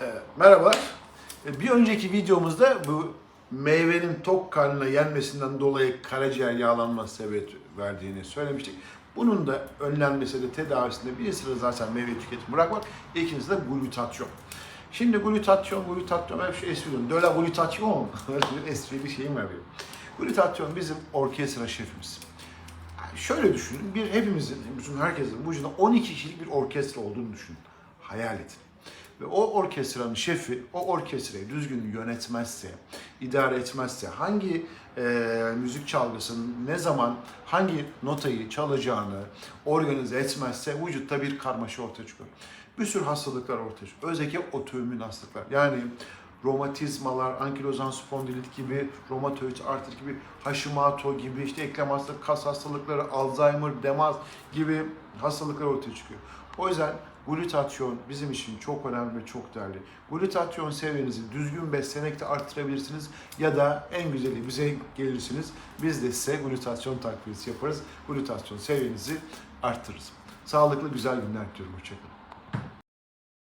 Ee, merhabalar. Ee, Bir önceki videomuzda bu meyvenin tok karnına yenmesinden dolayı karaciğer yağlanma sebep verdiğini söylemiştik. Bunun da önlenmesi de tedavisinde bir sıra zaten meyve tüketimi bırakmak, ikincisi de glutatyon. Şimdi glutatyon, glutatyon hep şu espri diyorum. Döla glutatyon. Öyle bir esprili şeyim var benim. Glutatyon bizim orkestra şefimiz. Şöyle düşünün, bir hepimizin, bütün herkesin vücudunda 12 kişilik bir orkestra olduğunu düşünün. Hayal edin. Ve o orkestranın şefi o orkestrayı düzgün yönetmezse, idare etmezse, hangi e, müzik çalgısının ne zaman hangi notayı çalacağını organize etmezse vücutta bir karmaşa ortaya çıkıyor. Bir sürü hastalıklar ortaya çıkıyor. Özellikle otoimmün hastalıklar. Yani romatizmalar, ankilozan spondilit gibi, romatoid artrit gibi, Hashimoto gibi, işte eklem hastalığı, kas hastalıkları, Alzheimer, demans gibi hastalıklar ortaya çıkıyor. O yüzden glutatyon bizim için çok önemli ve çok değerli. Glutatyon seviyenizi düzgün beslenerek de arttırabilirsiniz ya da en güzeli bize gelirsiniz. Biz de size glutatyon takviyesi yaparız. Glutatyon seviyenizi arttırırız. Sağlıklı güzel günler diliyorum. Hoşçakalın.